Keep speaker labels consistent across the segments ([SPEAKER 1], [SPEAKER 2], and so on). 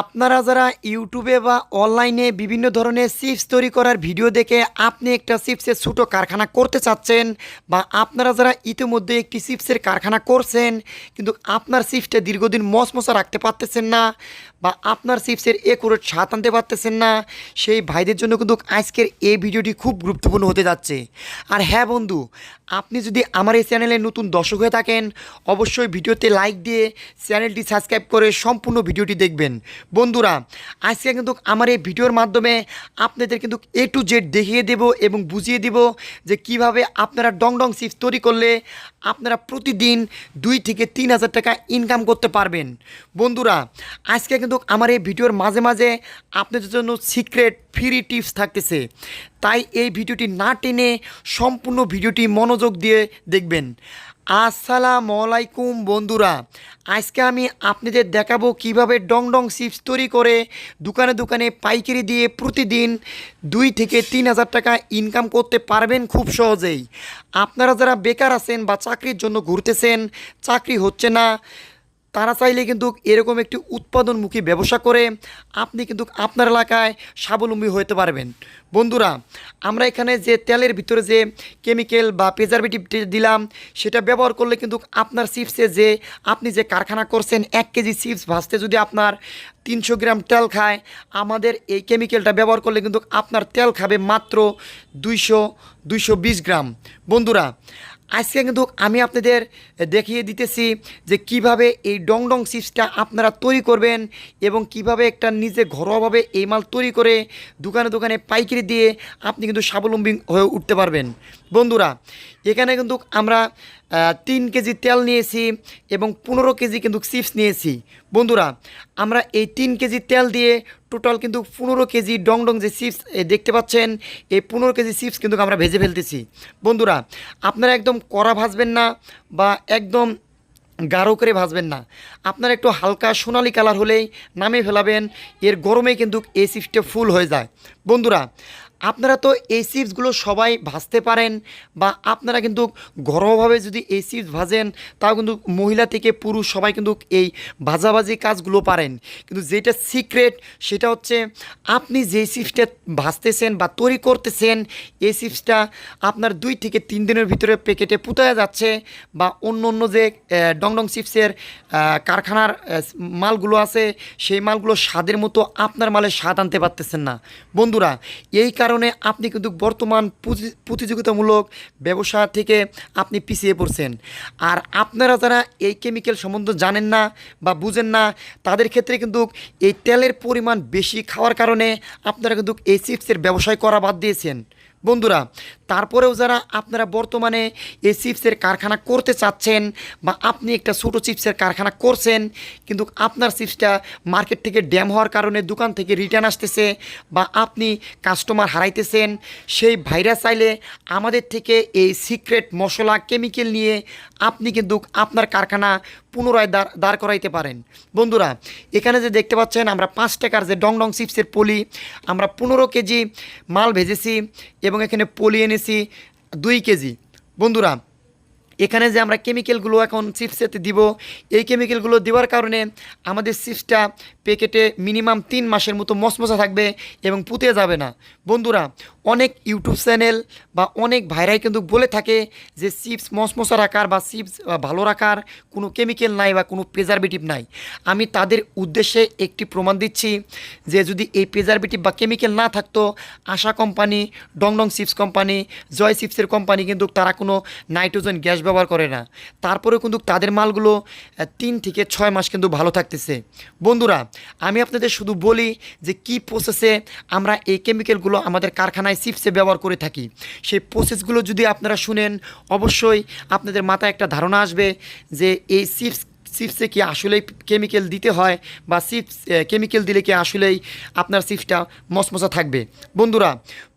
[SPEAKER 1] আপনারা যারা ইউটিউবে বা অনলাইনে বিভিন্ন ধরনের চিপস তৈরি করার ভিডিও দেখে আপনি একটা চিপসের ছোটো কারখানা করতে চাচ্ছেন বা আপনারা যারা ইতিমধ্যে একটি চিপসের কারখানা করছেন, কিন্তু আপনার চিপসটা দীর্ঘদিন মশমশা রাখতে পারতেছেন না বা আপনার চিপসের একুরেট স্বাদ আনতে পারতেছেন না, সেই ভাইদের জন্য কিন্তু আজকের এই ভিডিওটি খুব গুরুত্বপূর্ণ হতে যাচ্ছে। আর হ্যাঁ বন্ধু, আপনি যদি আমার এই চ্যানেলে নতুন দর্শক হয়ে থাকেন, অবশ্যই ভিডিওতে লাইক দিয়ে চ্যানেলটি সাবস্ক্রাইব করে সম্পূর্ণ ভিডিওটি দেখবেন। বন্ধুরা, আজকে কিন্তু আমার এই ভিডিওর মাধ্যমে আপনাদের কিন্তু এ টু জেড দেখিয়ে দেব এবং বুঝিয়ে দেব যে কীভাবে আপনারা ডং ডং চিপস তৈরি করলে আপনারা প্রতিদিন দুই থেকে তিন হাজার টাকা ইনকাম করতে পারবেন। বন্ধুরা, আজকে কিন্তু আমার এই ভিডিওর মাঝে মাঝে আপনাদের জন্য সিক্রেট ফ্রি টিপস থাকতেছে। তাই এই ভিডিওটি না টেনে সম্পূর্ণ ভিডিওটি মনোযোগ দিয়ে দেখবেন। আসসালামু আলাইকুম, বন্ধুরা। আজকে আমি আপনাদের দেখাবো কীভাবে ডং ডং চিপস তৈরি করে দোকানে দোকানে পাইকারি দিয়ে প্রতিদিন দুই থেকে তিন হাজার টাকা ইনকাম করতে পারবেন খুব সহজেই। আপনারা যারা বেকার আছেন বা চাকরির জন্য ঘুরতেছেন, চাকরি হচ্ছে না। তারা চাইলে কিন্তু এরকম একটি উৎপাদনমুখী ব্যবসা করে আপনি কিন্তু আপনার এলাকায় স্বাবলম্বী হতে পারবেন। বন্ধুরা, আমরা এখানে যে তেলের ভিতরে যে কেমিক্যাল বা প্রিজারভেটিভ দিলাম, সেটা ব্যবহার করলে কিন্তু আপনার চিপসে যে আপনি যে কারখানা করছেন, এক কেজি চিপস ভাজতে যদি আপনার তিনশো গ্রাম তেল খায়, আমাদের এই কেমিক্যালটা ব্যবহার করলে কিন্তু আপনার তেল খাবে মাত্র দুইশো দুইশো গ্রাম। বন্ধুরা আজকে কিন্তু আমি আপনাদের দেখিয়ে দিতেছি যে কীভাবে এই ডং ডং চিপসটা আপনারা তৈরি করবেন এবং কীভাবে একটা নিজে ঘরোয়াভাবে এই মাল তৈরি করে দোকানে দোকানে পাইকারি দিয়ে আপনি কিন্তু স্বাবলম্বী হয়ে উঠতে পারবেন। বন্ধুরা, এখানে কিন্তু আমরা তিন কেজি তেল নিয়েছি এবং পনেরো কেজি কিন্তু চিপস নিয়েছি। বন্ধুরা, আমরা এই তিন কেজি তেল দিয়ে টোটাল কিন্তু পনেরো কেজি ডং ডং যে চিপস দেখতে পাচ্ছেন, এই পনেরো কেজি চিপস কিন্তু আমরা ভেজে ফেলতেছি। বন্ধুরা, আপনারা একদম কড়া ভাজবেন না বা একদম গাঢ় করে ভাজবেন না। আপনারা একটু হালকা সোনালি কালার হলেই নামিয়ে ফেলাবেন, এর গরমে কিন্তু এই চিপসটা ফুল হয়ে যায়। বন্ধুরা আপনারা তো এই চিপসগুলো সবাই ভাজতে পারেন বা আপনারা কিন্তু ঘরোয়াভাবে যদি এই চিপস ভাজেন তাও কিন্তু মহিলা থেকে পুরুষ সবাই কিন্তু এই ভাজাভাজি কাজগুলো পারেন। কিন্তু যেটা সিক্রেট সেটা হচ্ছে আপনি যে চিপসটা ভাজতেছেন বা তৈরি করতেছেন এই চিপসটা আপনার দুই থেকে তিন দিনের ভিতরে প্যাকেটে পুতায়া যাচ্ছে বা অন্য অন্য যে আহ, ডং ডং চিপসের কারখানার মালগুলো আছে সেই মালগুলো স্বাদের মতো আপনার মালে স্বাদ আনতে পারতেছেন না। বন্ধুরা এই কারণে আপনি কিন্তু বর্তমান প্রতিযোগিতামূলক ব্যবসা থেকে আপনি পিছিয়ে পড়ছেন। আর আপনারা যারা এই কেমিক্যাল সম্বন্ধে জানেন না বা বুঝেন না, তাদের ক্ষেত্রে কিন্তু এই তেলের পরিমাণ বেশি খাওয়ার কারণে আপনারা কিন্তু এই চিপসের ব্যবসায় করা বাদ দিয়েছেন। বন্ধুরা, তারপরেও যারা আপনারা বর্তমানে এই চিপসের কারখানা করতে চাচ্ছেন বা আপনি একটা ছোটো চিপসের কারখানা করছেন, কিন্তু আপনার চিপসটা মার্কেট থেকে ড্যাম হওয়ার কারণে দোকান থেকে রিটার্ন আসতেছে বা আপনি কাস্টমার হারাইতেছেন, সেই ভাইরাস চাইলে আমাদের থেকে এই সিক্রেট মশলা, কেমিক্যাল নিয়ে আপনি কিন্তু আপনার কারখানা পুনরায় দাঁড় দাঁড় করাইতে পারেন। বন্ধুরা, এখানে যে দেখতে পাচ্ছেন, আমরা পাঁচ টাকার যে ডং ডং চিপসের পলি, আমরা পনেরো কেজি মাল ভেজেছি এবং এখানে পলিয়ে এনেছি দুই কেজি। বন্ধুরা এখানে যে আমরা কেমিক্যালগুলো এখন চিপসেতে দিব, এই কেমিক্যালগুলো দেওয়ার কারণে আমাদের চিপসটা প্যাকেটে মিনিমাম তিন মাসের মতো মশমশা থাকবে এবং পুঁতে যাবে না। বন্ধুরা, অনেক ইউটিউব চ্যানেল বা অনেক ভাইরাই কিন্তু বলে থাকে যে চিপস মশমশা রাখার বা চিপস ভালো রাখার কোনো কেমিক্যাল নাই বা কোনো প্রিজারভেটিভ নাই। আমি তাদের উদ্দেশ্যে একটি প্রমাণ দিচ্ছি যে যদি এই প্রিজারভেটিভ বা কেমিক্যাল না থাকতো, আশা কোম্পানি ডংডং চিপস কোম্পানি জয় চিপসের কোম্পানি কিন্তু তারা কোনো নাইট্রোজেন গ্যাস ব্যবহার করে না। তারপরেও কিন্তু তাদের মালগুলো তিন থেকে ছয় মাস কিন্তু ভালো থাকতেছে। বন্ধুরা, আমি আপনাদের শুধু বলি যে কি প্রসেসে আমরা এই কেমিক্যালগুলো আমাদের কারখানায় চিপসে ব্যবহার করে থাকি। সেই প্রসেসগুলো যদি আপনারা শুনেন, অবশ্যই আপনাদের মাথায় একটা ধারণা আসবে যে এই চিপস চিপসে কি আসলেই কেমিক্যাল দিতে হয় বা চিপস কেমিক্যাল দিলে কি আসলেই আপনার চিপসটা মশমশা থাকবে। বন্ধুরা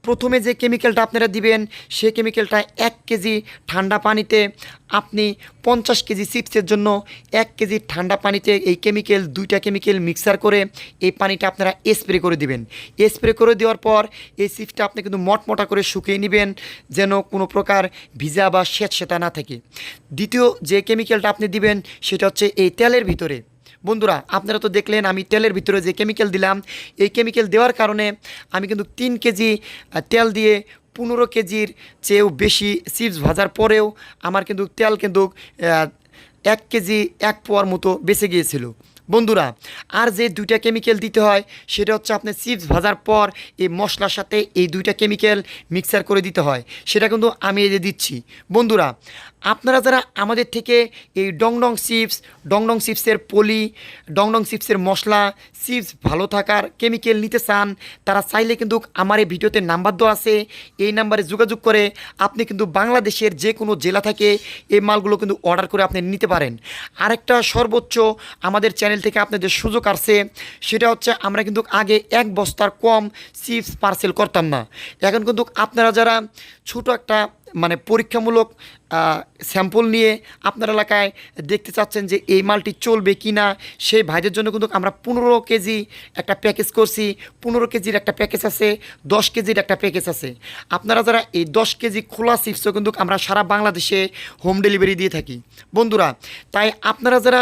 [SPEAKER 1] প্রথমে যে কেমিক্যালটা আপনারা দিবেন সেই কেমিক্যালটা এক কেজি ঠান্ডা পানিতে আপনি পঞ্চাশ কেজি চিপসের জন্য এক কেজি ঠান্ডা পানিতে এই কেমিক্যাল দুইটা কেমিক্যাল মিক্সার করে এই পানিটা আপনারা স্প্রে করে দিবেন। স্প্রে করে দেওয়ার পর এই চিপসটা আপনি কিন্তু মটমটা করে শুকিয়ে নেবেন, যেন কোনো প্রকার ভিজা বা স্যাঁতসেঁতা না থাকে। দ্বিতীয় যে কেমিক্যালটা আপনি দিবেন, সেটা হচ্ছে এই তেলের ভিতরে। বন্ধুরা, আপনারা তো দেখলেন আমি তেলের ভিতরে যে কেমিক্যাল দিলাম, এই কেমিক্যাল দেওয়ার কারণে আমি কিন্তু তিন কেজি তেল দিয়ে পনেরো কেজির চেয়েও বেশি চিপস ভাজার পরেও আমার কিন্তু তেল কিন্তু এক কেজি এক পোয়ার মতো বেঁচে গিয়েছিল। বন্ধুরা, আর যে দুইটা কেমিক্যাল দিতে হয়, সেটা হচ্ছে আপনি চিপস ভাজার পর এই মশলার সাথে এই দুইটা কেমিক্যাল মিক্সার করে দিতে হয়। সেটা কিন্তু আমি এই দিচ্ছি। বন্ধুরা, আপনারা যারা আমাদের থেকে এই ডং ডং চিপস ডং ডং চিপসের পলি ডং ডং চিপসের মশলা চিপস ভালো থাকার কেমিক্যাল নিতে চান, তারা চাইলে কিন্তু আমার এই ভিডিওতে নাম্বার দেওয়া আছে। এই নাম্বারে যোগাযোগ করে আপনি কিন্তু বাংলাদেশের যে কোনো জেলা থেকে এই মালগুলো কিন্তু অর্ডার করে আপনি নিতে পারেন। আরেকটা সর্বোচ্চ আমাদের চ্যানেল থেকে আপনাদের সুযোগ আসছে, সেটা হচ্ছে আমরা কিন্তু আগে এক বস্তার কম চিপস পার্সেল করতাম না। এখন কিন্তু আপনারা যারা ছোটো একটা মানে পরীক্ষামূলক স্যাম্পল নিয়ে আপনার এলাকায় দেখতে চাচ্ছেন যে এই মালটি চলবে কি না সেই ভাইদের জন্য কিন্তু আমরা পনেরো কেজি একটা প্যাকেজ করছি। পনেরো কেজির একটা প্যাকেজ আছে, দশ কেজির একটা প্যাকেজ আছে। আপনারা যারা এই দশ কেজি খোলা চিপসও কিন্তু আমরা সারা বাংলাদেশে হোম ডেলিভারি দিয়ে থাকি। বন্ধুরা, তাই আপনারা যারা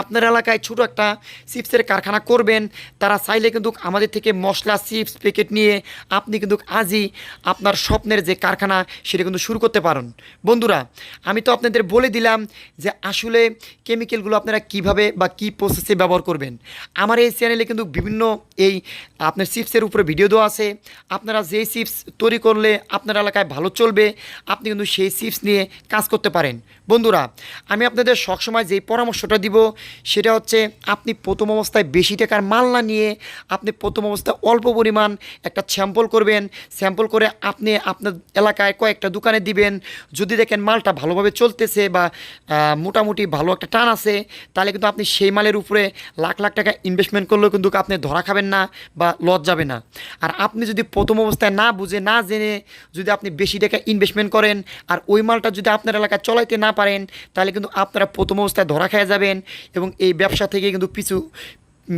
[SPEAKER 1] আপনার এলাকায় ছোট একটা চিপসের কারখানা করবেন, তারা চাইলে কিন্তু আমাদের থেকে মশলা, চিপস, প্যাকেট নিয়ে আপনি কিন্তু আজই আপনার স্বপ্নের যে কারখানা, সেটা কিন্তু শুরু করতে পারেন। বন্ধুরা, আমি তো আপনাদের বলে দিলাম যে আসলে কেমিক্যালগুলো আপনারা কীভাবে বা কি প্রসেসে ব্যবহার করবেন। আমার এই চ্যানেলে কিন্তু বিভিন্ন এই আপনার চিপসের উপরে ভিডিও দেওয়া আছে। আপনারা যেই চিপস তৈরি করলে আপনার এলাকায় ভালো চলবে, আপনি কিন্তু সেই চিপস নিয়ে কাজ করতে পারেন। বন্ধুরা, আমি আপনাদের সবসময় যেই পরামর্শটা দিব সেটা হচ্ছে আপনি প্রথম অবস্থায় বেশি টাকার মাল না নিয়ে আপনি প্রথম অবস্থায় অল্প পরিমাণ একটা স্যাম্পল করবেন। স্যাম্পল করে আপনি আপনার এলাকায় কয়েকটা দোকানে দিবেন। যদি দেখেন মালটা ভালোভাবে চলতেছে বা মোটামুটি ভালো একটা টান আছে, তাহলে কিন্তু আপনি সেই মালের উপরে লাখ লাখ টাকা ইনভেস্টমেন্ট করলেও কিন্তু আপনি ধরা খাবেন না বা লস যাবে না। আর আপনি যদি প্রথম অবস্থায় না বুঝে, না জেনে যদি আপনি বেশি টাকা ইনভেস্টমেন্ট করেন আর ওই মালটা যদি আপনার এলাকায় চলাইতে না পারেন, তাহলে কিন্তু আপনারা প্রথম অবস্থায় ধরা খেয়ে যাবেন। এবং এই ব্যবসা থেকে কিন্তু পিছু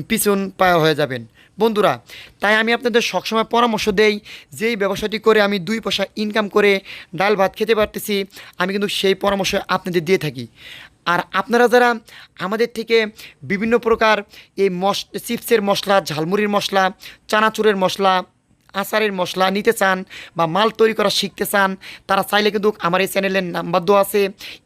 [SPEAKER 1] পিছন পাওয়া হয়ে যাবেন। বন্ধুরা, তাই আমি আপনাদের সবসময় পরামর্শ দেই, যেই ব্যবসাটি করে আমি দুই পয়সা ইনকাম করে ডাল ভাত খেতে পারতেছি, আমি কিন্তু সেই পরামর্শ আপনাদের দিয়ে থাকি। আর আপনারা যারা আমাদের থেকে বিভিন্ন প্রকার এই মশ, চিপসের মশলা, ঝালমুড়ির মশলা, চানাচুরের মশলা আচারের মশলা নিতে চান বা মাল তৈরি করা শিখতে চান, তারা চাইলে কিন্তু আমার এই চ্যানেলের নাম্বার দেওয়া আছে।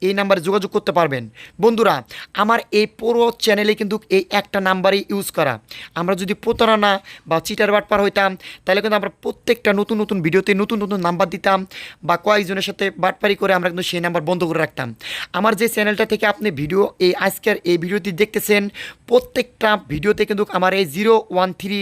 [SPEAKER 1] এই নাম্বারে যোগাযোগ করতে পারবেন। বন্ধুরা, আমার এই পুরো চ্যানেলে কিন্তু এই একটা নাম্বারই ইউজ করা। আমরা যদি প্রতারণা বা চিটার বাটপার হইতাম, তাহলে কিন্তু আমরা প্রত্যেকটা নতুন নতুন ভিডিওতে নতুন নতুন নাম্বার দিতাম বা কয়েকজনের সাথে বাটপারি করে আমরা কিন্তু সেই নাম্বার বন্ধ করে রাখতাম। আমার যে চ্যানেলটা থেকে আপনি ভিডিও এই আজকের এই ভিডিওটি দেখতেছেন, প্রত্যেকটা ভিডিওতে কিন্তু আমার এই জিরো ওয়ান থ্রি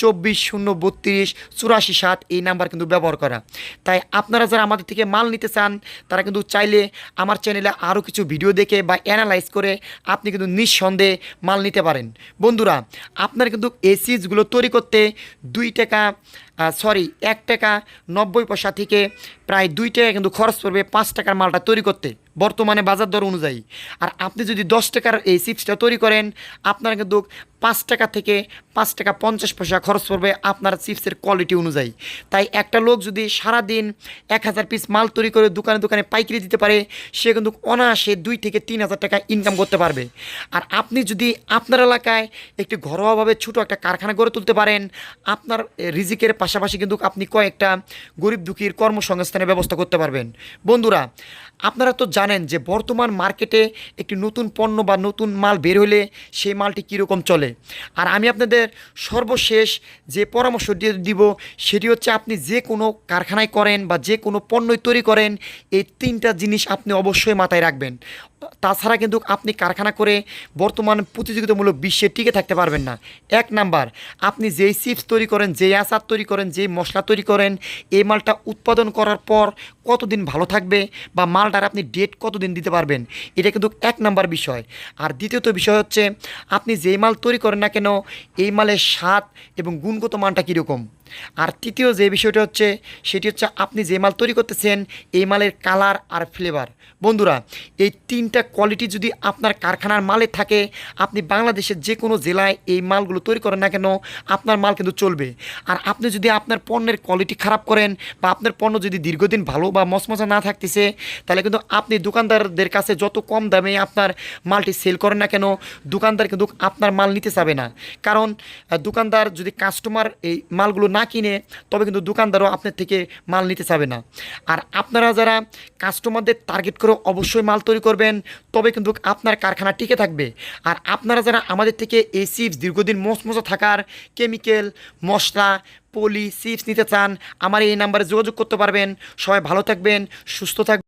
[SPEAKER 1] চব্বিশ শূন্য বত্রিশ চুরাশি সাত এই নাম্বার কিন্তু ব্যবহার করা। তাই আপনারা যারা আমাদের থেকে মাল নিতে চান, তারা কিন্তু চাইলে আমার চ্যানেলে আরও কিছু ভিডিও দেখে বা অ্যানালাইজ করে আপনি কিন্তু নিঃসন্দেহে মাল নিতে পারেন। বন্ধুরা, আপনারা কিন্তু এই সিজগুলো তৈরি করতে দুই টাকা সরি এক টাকা নব্বই পয়সা থেকে প্রায় দুই টাকা কিন্তু খরচ পড়বে পাঁচ টাকার মালটা তৈরি করতে, বর্তমানে বাজার দর অনুযায়ী। আর আপনি যদি দশ টাকার এই চিপসটা তৈরি করেন, আপনার কিন্তু পাঁচ টাকা থেকে পাঁচ টাকা পঞ্চাশ পয়সা খরচ পড়বে আপনার চিপসের কোয়ালিটি অনুযায়ী। তাই একটা লোক যদি সারা দিন এক হাজার পিস মাল তৈরি করে দোকানে দোকানে পাইকারি দিতে পারে, সে কিন্তু অনায়াসে দুই থেকে তিন হাজার টাকা ইনকাম করতে পারবে। আর আপনি যদি আপনার এলাকায় একটি ঘরোয়াভাবে ছোটো একটা কারখানা গড়ে তুলতে পারেন, আপনার রিজিকের পাশাপাশি কিন্তু আপনি কয়েকটা গরিব দুঃখীর কর্মসংস্থানের ব্যবস্থা করতে পারবেন। বন্ধুরা, আপনারা তো জানেন যে বর্তমান মার্কেটে একটি নতুন পণ্য বা নতুন মাল বের হলে সেই মালটি কীরকম চলে। আর আমি আপনাদের সর্বশেষ যে পরামর্শ দিয়ে দিব, সেটি হচ্ছে আপনি যে কোনো কারখানায় করেন বা যে কোনো পণ্যই তৈরি করেন, এই তিনটা জিনিস আপনি অবশ্যই মাথায় রাখবেন। তাছাড়া কিন্তু আপনি কারখানা করে বর্তমান প্রতিযোগিতামূলক বিশ্বে টিকে থাকতে পারবেন না। এক নাম্বার, আপনি যেই চিপস তৈরি করেন, যেই আচার তৈরি করেন, যেই মশলা তৈরি করেন, এই মালটা উৎপাদন করার পর কতদিন ভালো থাকবে বা মালটার আপনি ডেট কতদিন দিতে পারবেন, এটা কিন্তু এক নাম্বার বিষয়। আর দ্বিতীয়ত বিষয় হচ্ছে, আপনি যেই মাল তৈরি করেন না কেন, এই মালের স্বাদ এবং গুণগত মানটা কীরকম? আর তৃতীয় যে বিষয়টা হচ্ছে, সেটি হচ্ছে আপনি যে মাল তৈরি করতেছেন, এই মালের কালার আর ফ্লেভার বন্ধুরা, এই তিনটা কোয়ালিটি যদি আপনার কারখানার মালে থাকে, আপনি বাংলাদেশের যে কোনো জেলায় এই মালগুলো তৈরি করেন না কেন, আপনার মাল কিন্তু চলবে। আর আপনি যদি আপনার পণ্যের কোয়ালিটি খারাপ করেন বা আপনার পণ্য যদি দীর্ঘদিন ভালো বা মচমচা না থাকতেছে, তাহলে কিন্তু আপনি দোকানদারদের কাছে যত কম দামে আপনার মালটি সেল করেন না কেন, দোকানদার কিন্তু আপনার মাল নিতে চাবে না। কারণ দোকানদার যদি কাস্টমার এই মালগুলো না কিনে তবে কিন্তু দোকানদারও আপনার থেকে মাল নিতে চাবে না। আর আপনারা যারা কাস্টমারদের টার্গেট করে অবশ্যই মাল তৈরি করবেন, তবে কিন্তু আপনার কারখানা টিকে থাকবে। আর আপনারা যারা আমাদের থেকে এই চিপস দীর্ঘদিন মচমচা থাকার কেমিক্যাল মশলা পলি চিপস নিতে চান, আমার এই নাম্বারে যোগাযোগ করতে পারবেন। সবাই ভালো থাকবেন, সুস্থ থাকবেন।